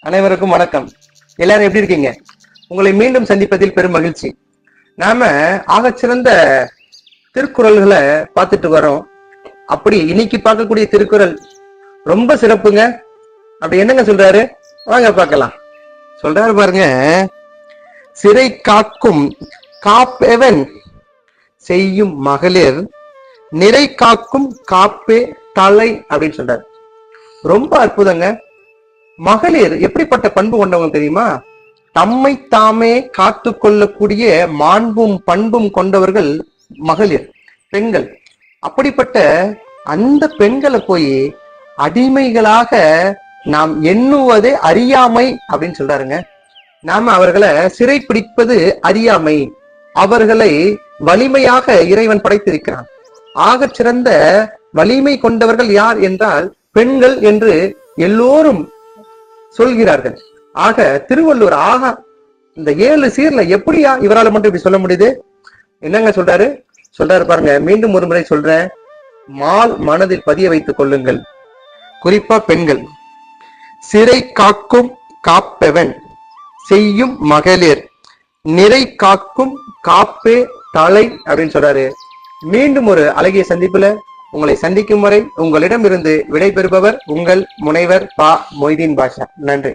அனைவருக்கும் வணக்கம். எல்லாரும் எப்படி இருக்கீங்க? உங்களை மீண்டும் சந்திப்பதில் பெரும் மகிழ்ச்சி. நாம ஆகச்சிறந்த திருக்குறள்களை பார்த்துட்டு வரோம். அப்படி இன்னைக்கு பார்க்கக்கூடிய திருக்குறள் ரொம்ப சிறப்புங்க. அப்படி என்னங்க சொல்றாரு? வாங்க பார்க்கலாம். சொல்றாரு பாருங்க. சிறை காக்கும் காப்பெவன் செய்யும் மகளிர் நிறை காக்கும் காப்பே தலை அப்படின்னு சொல்றாரு. ரொம்ப அற்புதங்க. மகளிர் எப்படிப்பட்ட பண்பு கொண்டவங்க தெரியுமா? தம்மை தாமே காத்து கொள்ளக்கூடிய மாண்பும் பண்பும் கொண்டவர்கள் மகளிர் பெண்கள். அப்படிப்பட்ட அந்த பெண்களை போய் அடிமைகளாக நாம் எண்ணுவதே அறியாமை அப்படின்னு சொல்றாருங்க. நாம அவர்களை சிறை பிடிப்பது அறியாமை. அவர்களை வலிமையாக இறைவன் படைத்திருக்கிறான். ஆக சிறந்த வலிமை கொண்டவர்கள் யார் என்றால் பெண்கள் என்று எல்லோரும் சொல்கிறார்கள். ஆக திருவள்ளுவர் ஆகா இந்த ஏழு சீர்ல எப்படியா இவரால மட்டும் இப்படி சொல்ல முடியுது? என்னங்க சொல்றாரு? சொல்றாரு பாருங்க மீண்டும் ஒரு முறை சொல்றேன். மால் மனதில் பதிய வைத்துக் கொள்ளுங்கள். குறிப்பா பெண்கள். சிறை காக்கும் காப்பவன் செய்யும் மகளிர். நிறை காக்கும் காப்பே தலை அப்படின்னு சொல்றாரு. மீண்டும் ஒரு அழகிய சந்திப்புல உங்களை சந்திக்கும் வரை உங்களிடமிருந்து விடைபெறுபவர் உங்கள் முனைவர் பா மொய்தீன் பாஷா. நன்றி.